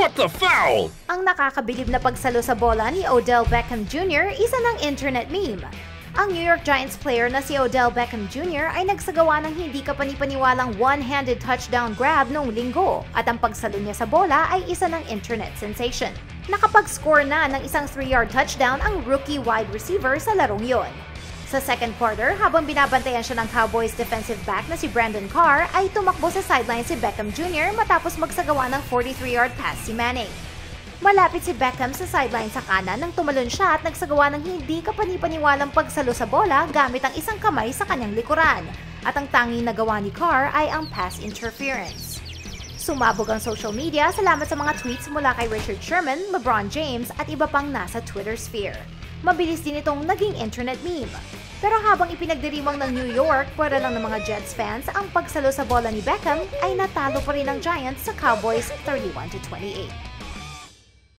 What the foul? Ang nakakabilib na pagsalo sa bola ni Odell Beckham Jr. isa ng internet meme. Ang New York Giants player na si Odell Beckham Jr. ay nagsagawa ng hindi kapanipaniwalang one-handed touchdown grab noong linggo at ang pagsalo niya sa bola ay isa ng internet sensation. Nakapag-score na ng isang 3-yard touchdown ang rookie wide receiver sa larong yon. Sa second quarter, habang binabantayan siya ng Cowboys defensive back na si Brandon Carr, ay tumakbo sa sideline si Beckham Jr. matapos magsagawa ng 43-yard pass si Manning. Malapit si Beckham sa sideline sa kanan nang tumalon siya at nagsagawa ng hindi kapanipaniwalang pagsalo sa bola gamit ang isang kamay sa kanyang likuran. At ang tanging nagawa ni Carr ay ang pass interference. Sumabog ang social media salamat sa mga tweets mula kay Richard Sherman, LeBron James at iba pang nasa Twitter sphere. Mabilis din itong naging internet meme. Pero habang ipinagdiriwang ng New York, pwera lang ng mga Jets fans, ang pagsalo sa bola ni Beckham ay natalo pa rin ng Giants sa Cowboys 31-28.